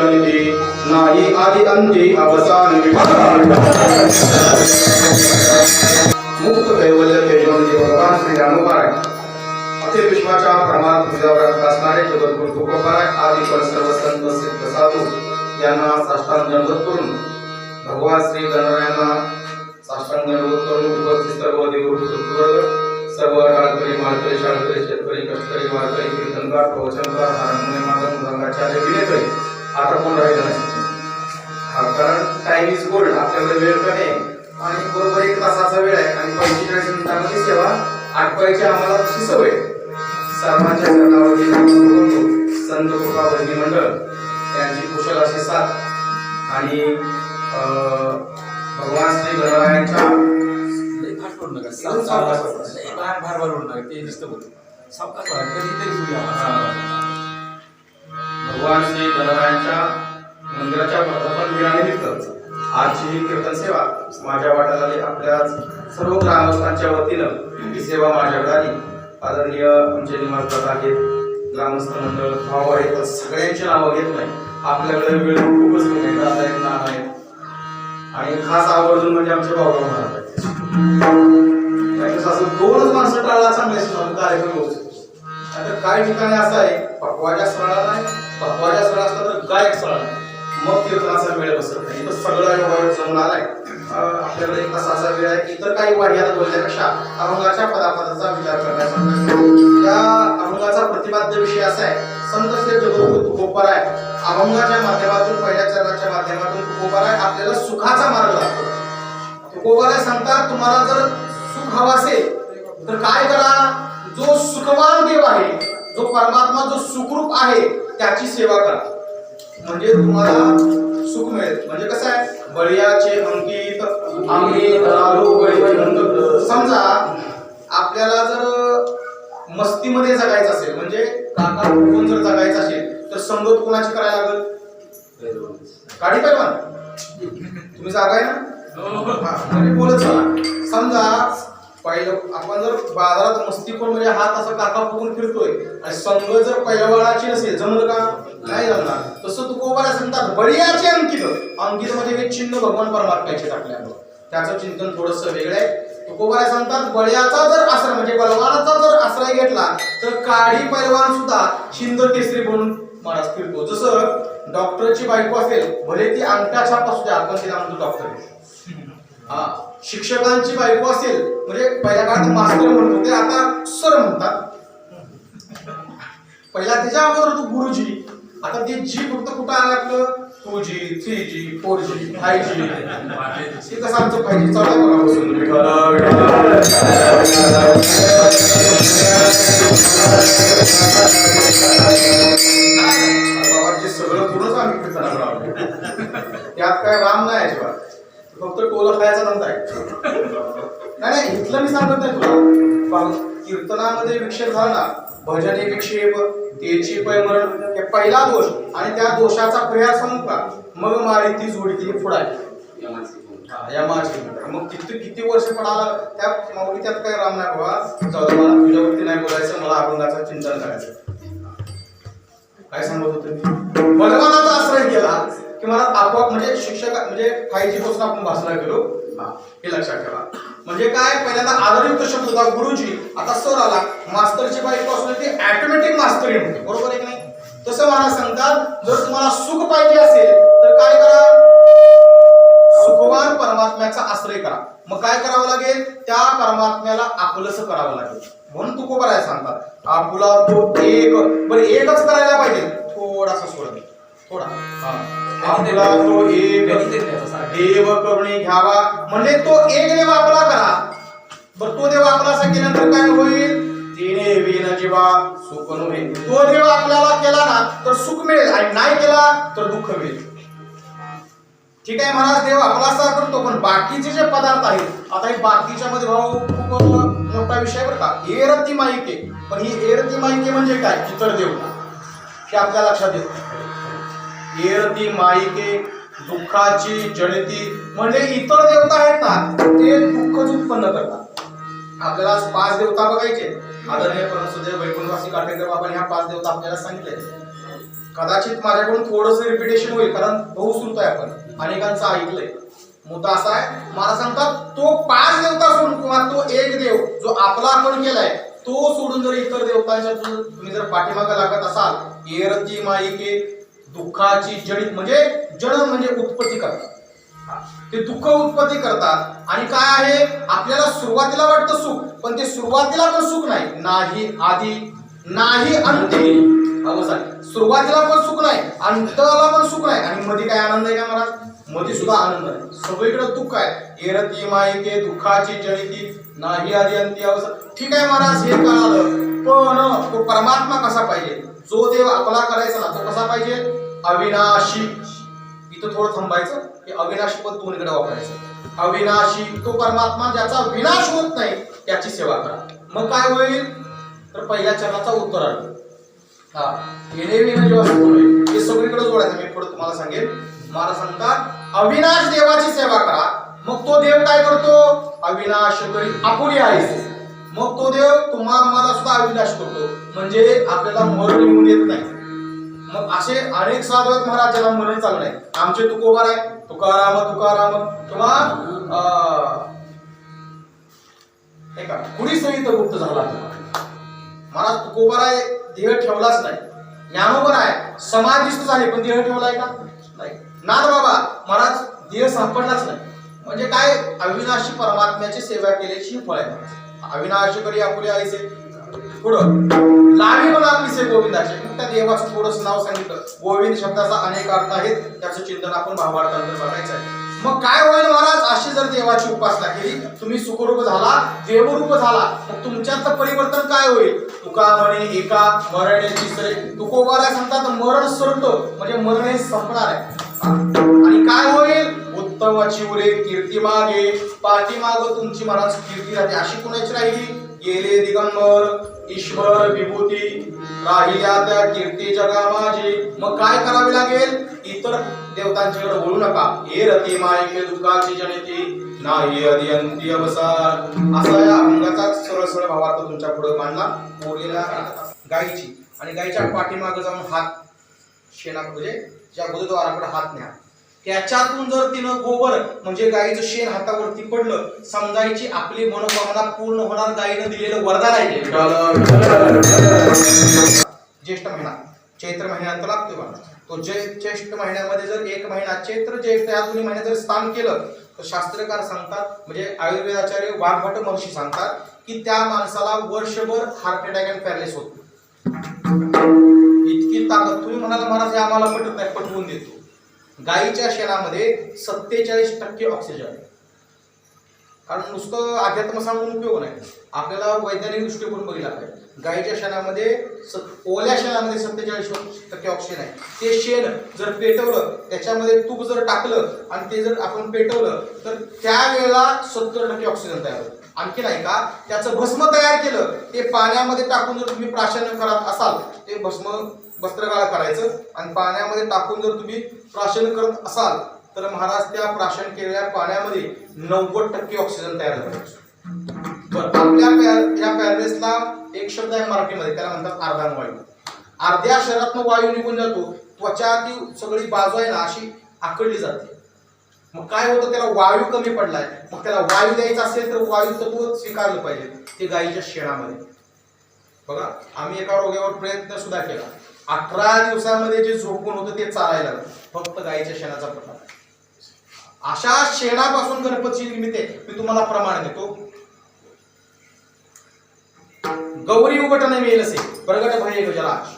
दुखाचे नाही आदि अंती अवसान मुक्त कैवल्य तेजवंती भगवान श्री रामोबाराय अखिल विश्वाच्या प्रमाण तुझ्यावर असणारे जगद्गुरु तुकोबाराय आदी पण सर्व संत सिद्ध साधू यांना साष्टांग दंडवत करून कोण राहिलं नाही कारण टाइम इज गोल्ड आपल्याकडे वेळ कमी आहे आणि बरोबर एक तासाचा वेळ आहे आणि पंचेचाळीस मिनिटांमध्ये सेवा आठवायची आम्हाला तशी सवय. सर्वांच्या चरणावरती. संत कृपा भजनी मंडळ यांची कुशल अशी साथ आणि भगवान श्री गणरायांच्या सावकाश भार भार. ते ओढा. कधीतरी. भगवान श्री गणरायांच्या मंदिराच्या वर्धापन दिनानिमित्त आजची ही कीर्तन सेवा माझ्या वाट्यात आली आपल्या सर्व ग्रामस्थांच्या वतीनं ही सेवा माझ्याकडे आली. आदरणीय आमचे निवासदार आहेत. ग्रामस्थ मंडळ भाव आहेत तर सगळ्यांची नावं घेत नाही. आपल्याकडे वेळ खूपच कमी दादा आहेत नाना आहेत आणि खास आवर्जून म्हणजे आमचे भाऊराव महाराज आहेत. असं दोनच माणसं टाळला चांगले कार्यक्रम होऊ आता काही ठिकाणी असं आहे पकवाच्या स्थळाला मग वेळ बसत नाही. इथं सगळं योगायोग जमून आलाय. आपल्याकडे एक असा असा वेळ आहे. की इतर काही वाह्यात बोलण्यापेक्षा अभंगाच्या पदापदाचा विचार करण्याचा या अभंगाचा प्रतिपाद्य विषय असा आहे. संत श्री जगद्गुरु तुकोबाराय अभंगाच्या माध्यमातून पहिल्या चरणाच्या माध्यमातून तुकोबाराय आपल्याला सुखाचा मार्ग लागतो तुकोबाराय सांगतात तुम्हाला जर सुख हवं असेल तर काय करा? जो सुखवान देव आहे जो परमात्मा जो सुखरूप आहे त्याची सेवा करा. म्हणजे तुम्हाला सुख मिळेल. म्हणजे कसं आहे? बळीयाचे अंकित आम्ही. समजा आपल्याला जर मस्तीमध्ये जगायचं असेल म्हणजे काका जर जगायचं असेल तर संगत कोणाची करायला लागेल? गाडी पैलवान. तुम्ही जागा आहे ना म्हणजे बोलत चला. समजा पहिलं आपण जर बाजारात मस्ती करून म्हणजे हात असं काका फुगून फिरतोय आणि संघ जर पहिलवाडाची नसेल जमलं का? नाही जमणार तसं तुकोबाला सांगतात बळीयाचे अंकित अंकित. म्हणजे हे चिन्ह भगवान परमात्म्याचे टाकल्यामुळं त्याचं चिंतन थोडस वेगळं आहे. तुकोबाला सांगतात बळ्याचा जर आश्रय म्हणजे बलवानाचा जर आश्रय घेतला तर काळी पैलवान सुद्धा शिंद केसरी म्हणून महाराज फिरतो. जसं डॉक्टरची बायको असेल भले ती अंगठा छाप असू द्या पण तिला म्हणतो डॉक्टर. हा शिक्षकांची बायको असेल म्हणजे पहिल्या काळात मास्टर म्हणत होते आता सर म्हणतात. पहिला त्याच्या अगोदर तू गुरुजी. आता ते जी फक्त कुठं आलं आपलं two G three G four G five G हे कसं आमचं पाहिजे चौदा बाबाजी सगळं पूर्णच आम्ही कीर्तनाकडे त्यात काय राम नाही अजिबात. फक्त टोलं खायचा धंदा आहे. नाही नाही इथलं मी सांगत नाही तुला. कीर्तनामध्ये विक्षेप झाला ना भजने विक्षेप तेची पैमरण हे पहिला दोष आणि त्या दोषाचा पर्याय सांगू का मग मारी ती जोडी ती फुडाली मग किती किती वर्ष पडाला त्या माऊली त्यात काय राम नाही बाबा? जाऊ मला तुझ्यावरती नाही बोलायचं मला अभंगाचं चिंतन करायचं. काय सांगत होते भगवानाचा आश्रय केला की मला आपोआप म्हणजे शिक्षक म्हणजे फायची पासून आपण भासला गेलो हा, हे लक्षात ठेवा. म्हणजे काय? पहिल्यांदा आदरयुक्त शब्द होता गुरुजी आता सर आला मास्तरची बायको असली ती ऍटोमॅटिक मास्तरी म्हणते बरोबर आहे की नाही? तसं मला सांगतात जर तुम्हाला सुख पाहिजे असेल तर काय करा? सुखवान परमात्म्याचा आश्रय करा. मग काय करावं लागेल? त्या परमात्म्याला आपलंस करावं लागेल. म्हणून तू करायला सांगतात आपला तो एक बरं एकच करायला पाहिजे. थोडासा सोडत थोडा. हा. आपला तो एक. देव करुणी घ्यावा. म्हणजे तो एक देव आपला करा. बरं तो देव आपला असा केल्यानंतर काय होईल? तिने विन जीवा सुख नव्हे तो देव आपल्याला केला ना तर सुख मिळेल. आणि नाही केला तर दुःख मिळेल. ठीक आहे महाराज देव आपला असा करतो पण बाकीचे जे पदार्थ आहेत आता हे बाकीच्या मध्ये भाऊ खूप मोठा विषय बरं का. एरती माईके पण ही एरती माईके म्हणजे काय? इतर देवता. हे आपल्या लक्षात येत. एरती माईके दुःखाची जनिती म्हणजे इतर देवता आहेत ना ते दुःखच उत्पन्न करतात. आपल्याला पाच देवता बघायचे आदरणीय परमसुदेव वैकुंठवासी काटेकर बाबांनी ह्या पाच देवता आपल्याला सांगितले कदाचित माझ्याकडून थोडस रिपिटेशन होईल कारण बहुश्रुत आहे आपण. अनेकांचं ऐकलंय. मुद्दा असा आहे मला सांगतात तो पाच देवता सोडून किंवा तो एक देव जो आपला आपण केलाय तो सोडून जर इतर देवतांच्या तुम्ही जर पाठीमागे लागत असाल येरती माईके दुःखाची जडित म्हणजे जड म्हणजे उत्पत्ती करतात. ते दुःख उत्पत्ती करतात. आणि काय आहे? आपल्याला सुरुवातीला वाटतं सुख पण ते सुरुवातीला पण सुख नाही. नाही आधी नाही अंती अवसान सुरुवातीला पण सुख नाही अंताला पण सुख नाही. आणि मध्ये काय आनंद आहे का महाराजमध्ये सुद्धा आनंद आहे सगळीकडे दुःख आहे. एरती माईके दुःखाची जनिती नाही आधी अंती अवसान ठीक आहे महाराज हे कळालं. पण तो परमात्मा कसा पाहिजे? जो देव आपला करायचा ना तो कसा पाहिजे? अविनाशी. इथं थोडं थांबायचं की अविनाशी पद इकडे वापरायचं. अविनाशी तो परमात्मा ज्याचा विनाश होत नाही त्याची सेवा करा. मग काय होईल? तर पहिल्या चरणाचा उत्तर आलं. हा येणे विणे जेव्हा हे सगळीकडे जोडायचं मी पुढे तुम्हाला सांगेन. मला सांगतात अविनाश देवाची सेवा करा. मग तो देव काय करतो? अविनाश करी आपुली आहे मग तो देव तुम्हाला मला सुद्धा अविनाश करतो. म्हणजे आपल्याला मरण येऊन येत नाही. मग असे अनेक साधवत आहेत महाराज ज्याला मरण चालू आमचे तुकोबार आहे तुकाराम तुकाराम किंवा अं, का कुणी सहित गुप्त झाला महाराज तुकोबार आहे देह ठेवलाच नाही. ज्ञानोबर आहे समाधिस्थ झाले पण देह ठेवलाय का? नाही. नाद बाबा महाराज देह सापडलाच नाही. म्हणजे काय? अविनाशी परमात्म्याची सेवा केल्याची फळ आहे अविनाशी करी आपुले आईचे? पुढं. लावी पण आपली गोविंदाचे. त्या देवाचं नाव सांगितलं. गोविंद शब्दाचा अनेक अर्थ आहेत. त्याचं चिंतन आपण भावार्थांतर बघायचं आहे. मग काय होईल महाराज? अशी जर देवाची उपासना केली तुम्ही सुखरूप झाला देवरूप झाला मग तुमच्यात परिवर्तन काय होईल? तुका म्हणे एका मरणे तिसरे. तुकोबाला सांगतात? मरण सरतो. म्हणजे मरण हे संपणार आहे. आणि काय होईल? उत्तम चिवरे कीर्ती मागे. पाठीमाग तुमची महाराज कीर्ती राहते. अशी कुणाची राहिली? गेले दिगंबर ईश्वर विभूती राहिल्या त्या कीर्ती जगा माझी मग काय करावे लागेल? इतर देवतांच्याकडे बोलू नका. हे रती मायके दुःखाची जनिती. नाही अदियंती अवसार असा या अंगाचा सरळ सरळ भावार्थ तुमच्यापुढे मांडला. बोललेला गायीची. आणि गायीच्या पाठीमागे जाऊन हात शेणा म्हणजे ज्या गुरुद्वाराकडे हात न्या. त्याच्यातून जर तिनं गोबर म्हणजे गायीचं शेण हातावरती पडलं समजायची आपली मनोकामना पूर्ण होणार गायीनं दिलेलं वरदान आहे. ज्येष्ठ महिना चैत्र महिन्यानंतर लागतो तो जे ज्येष्ठ महिन्यामध्ये जर एक महिना चैत्र ज्येष्ठ या दोन्ही महिन्यात जर स्थान केलं तर शास्त्रकार सांगतात म्हणजे आयुर्वेदाचार्य वाघभट महर्षी सांगतात की त्या माणसाला वर्षभर हार्ट अटॅक अँड पॅरलेस होतो. इतकी ताकद. तुम्ही म्हणाला महाराज आम्हाला पटत नाही पटवून देतो. गायीच्या शेणामध्ये सत्तेचाळीस टक्के ऑक्सिजन आहे कारण नुसतं अध्यात्म सांगून उपयोग नाही. आपल्याला वैज्ञानिक दृष्टिकोन बघितला पाहिजे. गायीच्या शेणामध्ये सत- ओल्या शेणामध्ये सत्तेचाळीस टक्के ऑक्सिजन आहे. ते शेण जर पेटवलं त्याच्यामध्ये तूप जर टाकलं आणि ते जर आपण पेटवलं तर त्यावेळेला सत्तर टक्के ऑक्सिजन तयार होतं. आणखी नाही का? त्याचं भस्म तयार केलं ते पाण्यामध्ये टाकून जर तुम्ही प्राशन करत असाल ते भस्म वस्त्रगाळ करायचं आणि पाण्यामध्ये टाकून जर तुम्ही प्राशन करत असाल तर महाराज त्या प्राशन केलेल्या पाण्यामध्ये नव्वद टक्के ऑक्सिजन तयार झालं. बरं आपल्या पॅर- या पॅरलेसला एक शब्द आहे मराठीमध्ये त्याला म्हणतात अर्धान वायू. अर्ध्या शहरातनं वायू निघून जातो त्वचा ती सगळी बाजू आहे ना अशी आकडली जाते. मग काय होतं त्याला वायू कमी पडलाय. मग त्याला वायू द्यायचा असेल तर वायू तत्व स्वीकारलं पाहिजे. ते गायीच्या शेणामध्ये. बघा आम्ही एका रोग्यावर प्रयत्न सुद्धा केला. अठरा दिवसामध्ये जे झोपून होतं ते चालायला फक्त गायीच्या शेणाचा प्रकार अशा शेणापासून गणपतीची निर्मिती मी तुम्हाला प्रमाण देतो. गौरी उघटने मिळेल असे प्रगट भय गजराज.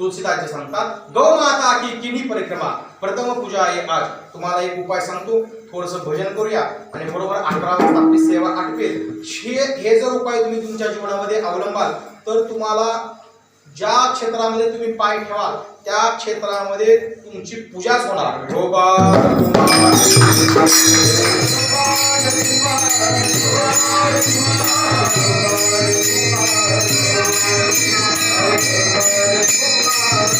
तुलसीदासजी सांगतात गौ माता की किनी परिक्रमा प्रथम पूजा आहे आज. तुम्हाला एक उपाय सांगतो थोडस भजन करूया आणि बरोबर अकरा वाजता आपली सेवा आठवेल हे हे जर उपाय तुम्ही तुमच्या जीवनामध्ये अवलंबाल तर तुम्हाला ज्या क्षेत्रामध्ये तुम्ही पाय ठेवाल त्या क्षेत्रामध्ये तुमची पूजाच होणार. हो गोपाल Thank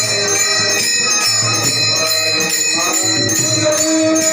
you.